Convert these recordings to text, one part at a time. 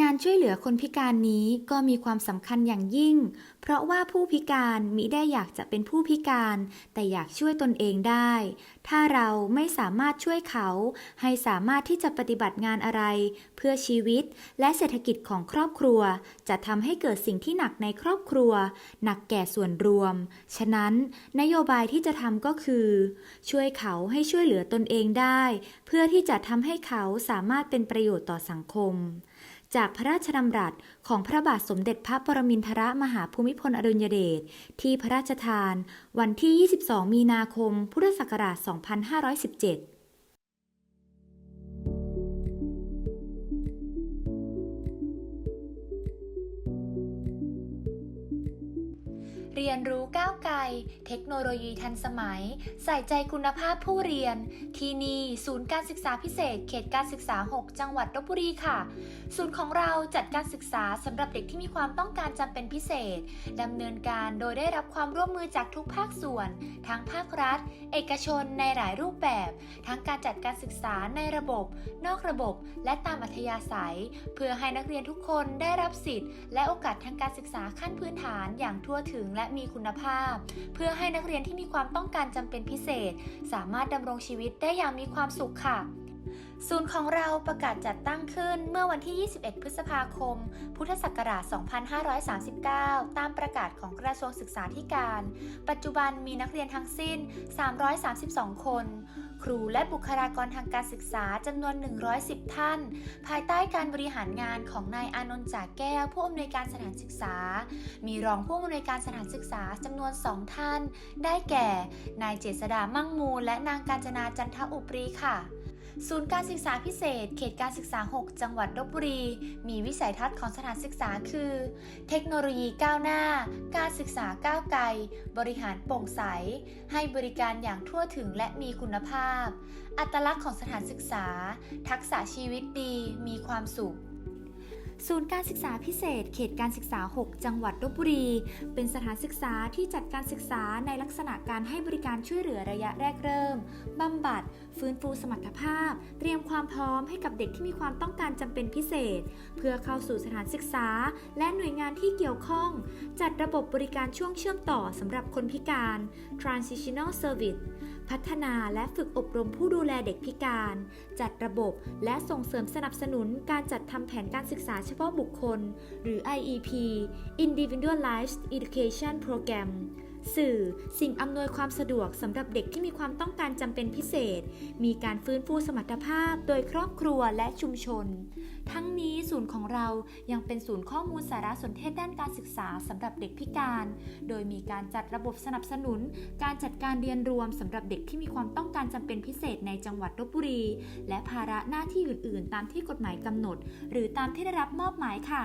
งานช่วยเหลือคนพิการนี้ก็มีความสำคัญอย่างยิ่ง เพราะว่าผู้พิการมิได้อยากจะเป็นผู้พิการ แต่อยากช่วยตนเองได้ ถ้าเราไม่สามารถช่วยเขา ให้สามารถที่จะปฏิบัติงานอะไร เพื่อชีวิตและเศรษฐกิจของครอบครัว จะทำให้เกิดสิ่งที่หนักในครอบครัว หนักแก่ส่วนรวม ฉะนั้น นโยบายที่จะทำก็คือ ช่วยเขาให้ช่วยเหลือตนเองได้ เพื่อที่จะทำให้เขาสามารถเป็นประโยชน์ต่อสังคม จากพระราชดำรัสของพระบาทสมเด็จพระปรมินทรมหาภูมิพลอดุลยเดชที่พระราชทาน วันที่ 22 มีนาคม พุทธศักราช 2517 เรียนรู้ก้าวไกล เทคโนโลยีทันสมัย ใส่ใจคุณภาพผู้เรียน ที่นี่ศูนย์การศึกษาพิเศษ เขตการศึกษา 6 จังหวัดลบบุรีค่ะ ศูนย์ของเราจัดการศึกษาสำหรับเด็กที่มีความต้องการจำเป็นพิเศษดำเนินการโดยได้รับความร่วมมือจากทุกภาคส่วน ทั้งภาครัฐ เอกชนในหลายรูปแบบ ทั้งการจัดการศึกษาในระบบ นอกระบบ และตามอัธยาศัย เพื่อให้นักเรียนทุกคนได้รับสิทธิ์ และโอกาสทางการศึกษาขั้นพื้นฐานอย่างทั่วถึงและมีคุณภาพ เพื่อให้นักเรียนที่มีความต้องการจำเป็นพิเศษ สามารถดำรงชีวิตได้อย่างมีความสุขค่ะศูนย์ของเราประกาศจัดตั้งขึ้นเมื่อวันที่ 21 พฤษภาคม พุทธศักราช 2539 ตามประกาศของกระทรวงศึกษาธิการ ปัจจุบันมีนักเรียนทั้งสิ้น 332 คน ครูและบุคลากรทางการศึกษาจำนวน 110 ท่าน ภายใต้การบริหารงานของนายอานนท์จากแก้ว ผู้อำนวยการสถานศึกษา มีรองผู้อำนวยการสถานศึกษาจำนวน 2 ท่าน ได้แก่ นายเจษดามั่งมูล และนางกาญจนาจันทอุปรีค่ะ ศูนย์การศึกษาพิเศษ เขตการศึกษา 6 จังหวัดลบบุรี มีวิสัยทัศน์ของสถานศึกษาคือ เทคโนโลยีก้าวหน้า การศึกษาก้าวไกล บริหารโปร่งใส ให้บริการอย่างทั่วถึงและมีคุณภาพ อัตลักษณ์ของสถานศึกษา ทักษะชีวิตดี มีความสุข ศูนย์การศึกษาพิเศษ เขตการศึกษา 6 จังหวัดลบบุรี เป็นสถานศึกษาที่จัดการศึกษาในลักษณะการให้บริการช่วยเหลือระยะแรกเริ่ม บำบัด ฟื้นฟูสมรรถภาพ เตรียมความพร้อมให้กับเด็กที่มีความต้องการจำเป็นพิเศษ เพื่อเข้าสู่สถานศึกษา และหน่วยงานที่เกี่ยวข้อง จัดระบบบริการช่วงเชื่อมต่อสำหรับคนพิการ transitional service พัฒนาและฝึกอบรมผู้ดูแลเด็กพิการ จัดระบบและส่งเสริมสนับสนุนการจัดทำแผนการศึกษาเฉพาะบุคคล หรือ IEP Individualized Education Program สื่อ สิ่งอำนวยความสะดวกสำหรับเด็กที่มีความต้องการจำเป็นพิเศษ มีการฟื้นฟูสมรรถภาพโดยครอบครัวและชุมชน ทั้งนี้ศูนย์ของเรายังเป็นศูนย์ข้อมูลสารสนเทศด้านการศึกษาสำหรับเด็กพิการ โดยมีการจัดระบบสนับสนุน การจัดการเรียนรวมสำหรับเด็กที่มีความต้องการจำเป็นพิเศษในจังหวัดลบบุรี และภาระหน้าที่อื่น ๆ ตามที่กฎหมายกำหนด หรือตามที่ได้รับมอบหมายค่ะ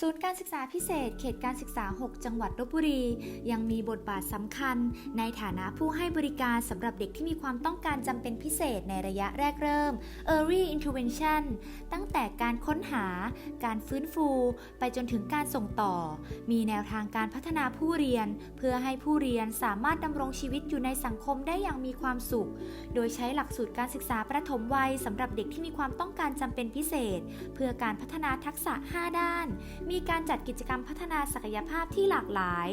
ศูนย์การศึกษาพิเศษ เขตการศึกษา 6 จังหวัดลบบุรี ยังมีบทบาทสำคัญ ในฐานะผู้ให้บริการสำหรับเด็กที่มีความต้องการจำเป็นพิเศษในระยะแรกเริ่ม Early Intervention ตั้งแต่การค้นหา การฟื้นฟู ไปจนถึงการส่งต่อ มีแนวทางการพัฒนาผู้เรียน เพื่อให้ผู้เรียนสามารถดำรงชีวิตอยู่ในสังคมได้อย่างมีความสุข โดยใช้หลักสูตรการศึกษาประถมวัยสำหรับเด็กที่มีความต้องการจำเป็นพิเศษ เพื่อการพัฒนาทักษะ 5 ด้านมีการจัดกิจกรรมพัฒนาศักยภาพที่หลากหลาย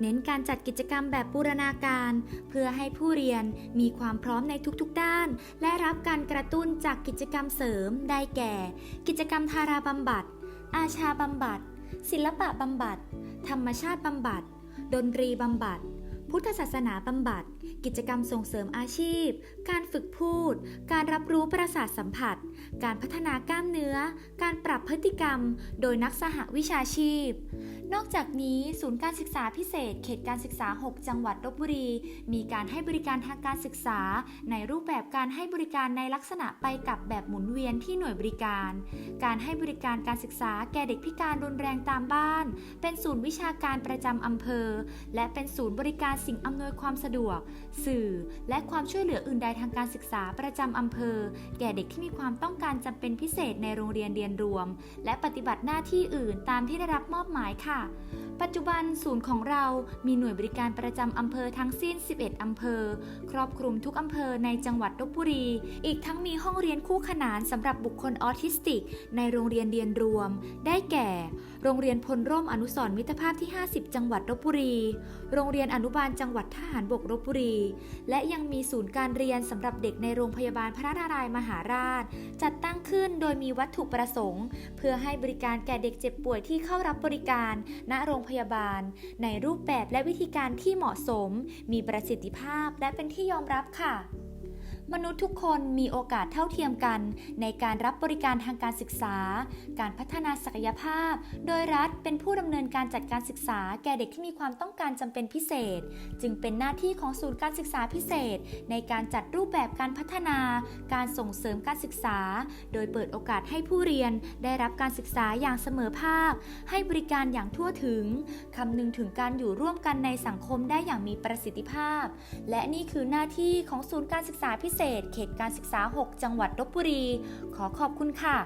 เน้นการจัดกิจกรรมแบบบูรณาการ เพื่อให้ผู้เรียนมีความพร้อมในทุกๆด้าน และรับการกระตุ้นจากกิจกรรมเสริม ได้แก่ กิจกรรมทาราบำบัด อาชาบำบัด ศิลปะบำบัด ธรรมชาติบำบัด ดนตรีบำบัด พุทธศาสนาบำบัด กิจกรรมส่งเสริมอาชีพ การฝึกพูด การรับรู้ประสาทสัมผัส การพัฒนากล้ามเนื้อ การปรับพฤติกรรม โดยนักสหวิชาชีพ นอกจากนี้ศูนย์การศึกษาพิเศษ เขตการศึกษา 6 จังหวัดลบบุรี มีการให้บริการทางการศึกษา ในรูปแบบการให้บริการในลักษณะไปกับแบบหมุนเวียนที่หน่วยบริการ การให้บริการการศึกษาแก่เด็กพิการรุนแรงตามบ้าน เป็นศูนย์วิชาการประจำอำเภอ และเป็นศูนย์บริการสิ่งอำนวยความสะดวกสื่อ และความช่วยเหลืออื่นใดทางการศึกษาประจำอำเภอ แก่เด็กที่มีความต้องการจำเป็นพิเศษในโรงเรียนเรียนรวม และปฏิบัติหน้าที่อื่นตามที่ได้รับมอบหมายค่ะ ปัจจุบันศูนย์ของเรามีหน่วยบริการประจำอำเภอทั้งสิ้น 11 อำเภอ ครอบคลุมทุกอำเภอในจังหวัดลบบุรี อีกทั้งมีห้องเรียนคู่ขนานสำหรับบุคคลออทิสติก ในโรงเรียนเรียนรวม ได้แก่ โรงเรียนพลร่มอนุสรมิตรภาพที่ 50 จังหวัดลบบุรี โรงเรียนอนุบาลจังหวัดทหารบกลบบุรี และยังมีศูนย์การเรียนสำหรับเด็กในโรงพยาบาลพระนารายณ์มหาราช จัดตั้งขึ้นโดยมีวัตถุประสงค์ เพื่อให้บริการแก่เด็กเจ็บป่วยที่เข้ารับบริการ ณโรงพยาบาล ในรูปแบบและวิธีการที่เหมาะสม มีประสิทธิภาพและเป็นที่ยอมรับค่ะ มนุษย์ทุกคนมีโอกาสเท่าเทียมกัน ในการรับบริการทางการศึกษา การพัฒนาศักยภาพ โดยรัฐเป็นผู้ดำเนินการจัดการศึกษา แก่เด็กที่มีความต้องการจำเป็นพิเศษ จึงเป็นหน้าที่ของศูนย์การศึกษาพิเศษ ในการจัดรูปแบบการพัฒนา การส่งเสริมการศึกษา โดยเปิดโอกาสให้ผู้เรียนได้รับการศึกษาอย่างเสมอภาค ให้บริการอย่างทั่วถึงคำนึงถึงการอยู่ร่วมกันในสังคมได้อย่างมีประสิทธิภาพ และนี่คือหน้าที่ของศูนย์การศึกษาพิเศษเศษ เขตการศึกษา 6 จังหวัดลบบุรี ขอขอบคุณค่ะ